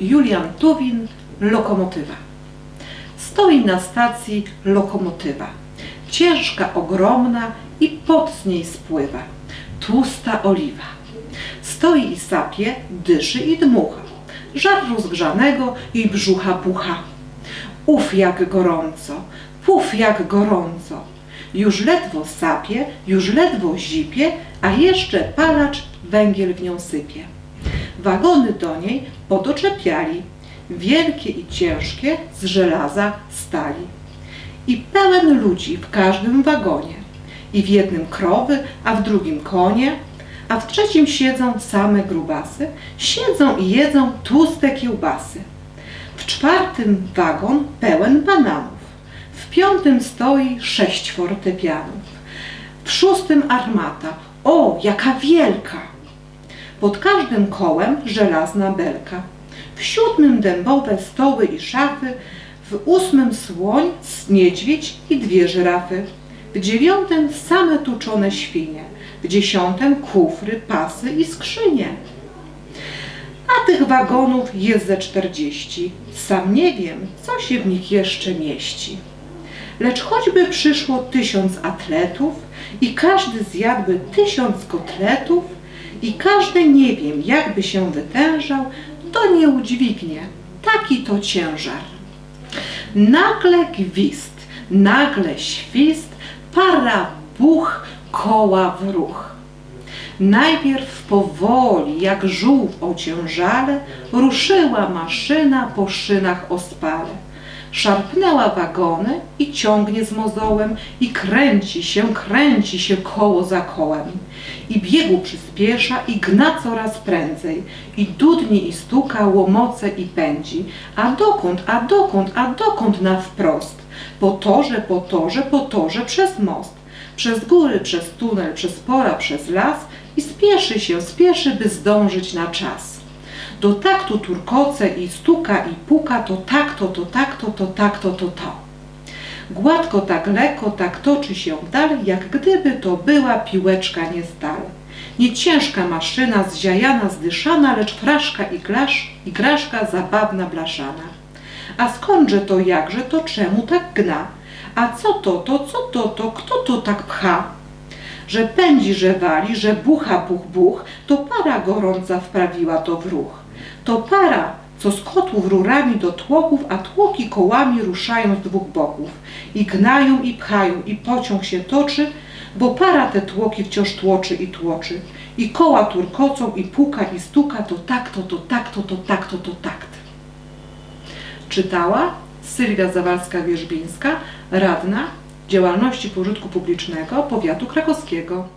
Julian Tuwin, lokomotywa. Stoi na stacji lokomotywa. Ciężka, ogromna i pot z niej spływa. Tłusta oliwa. Stoi i sapie, dyszy i dmucha. Żar rozgrzanego i brzucha pucha. Uf jak gorąco, puf jak gorąco. Już ledwo sapie, już ledwo zipie, a jeszcze palacz węgiel w nią sypie. Wagony do niej podoczepiali, wielkie i ciężkie z żelaza stali. I pełen ludzi w każdym wagonie. I w jednym krowy, a w drugim konie, a w trzecim siedzą same grubasy, siedzą i jedzą tłuste kiełbasy. W czwartym wagon pełen bananów, w piątym stoi sześć fortepianów, w szóstym armata, o, jaka wielka! Pod każdym kołem żelazna belka, w siódmym dębowe stoły i szafy, w ósmym słoń, niedźwiedź i dwie żyrafy, w dziewiątym same tuczone świnie, w dziesiątym kufry, pasy i skrzynie. A tych wagonów jest ze czterdzieści. Sam nie wiem, co się w nich jeszcze mieści. Lecz choćby przyszło tysiąc atletów i każdy zjadłby tysiąc kotletów i każdy nie wiem, jakby się wytężał, to nie udźwignie. Taki to ciężar. Nagle gwizd, nagle świst, para buch, koła w ruch. Najpierw powoli, jak żółw ociężale, ruszyła maszyna po szynach ospale. Szarpnęła wagony i ciągnie z mozołem i kręci się, kręci się koło za kołem. I biegu przyspiesza i gna coraz prędzej. I dudni i stuka, łomoce i pędzi. A dokąd, a dokąd, a dokąd na wprost? Po torze, po torze, po torze przez most. Przez góry, przez tunel, przez pola, przez las i spieszy się, spieszy, by zdążyć na czas. Do taktu turkoce i stuka i puka, to takto, to takto, to takto, to to. Gładko tak lekko, tak toczy się dalej, jak gdyby to była piłeczka nie stal. Nie ciężka maszyna, zziajana, zdyszana, lecz fraszka i glasz, igraszka zabawna, blaszana. A skądże to, jakże to, czemu tak gna? A co to, to, co to, to, kto to tak pcha? Że pędzi, że wali, że bucha, buch, buch, to para gorąca wprawiła to w ruch. To para, co z kotłów rurami do tłoków, a tłoki kołami ruszają z dwóch boków. I gnają, i pchają, i pociąg się toczy, bo para te tłoki wciąż tłoczy i tłoczy. I koła turkocą, i puka, i stuka, to takto, to takto, to takto, to takt. Czytała Sylwia Zawalska-Wierzbińska, radna działalności pożytku publicznego powiatu krakowskiego.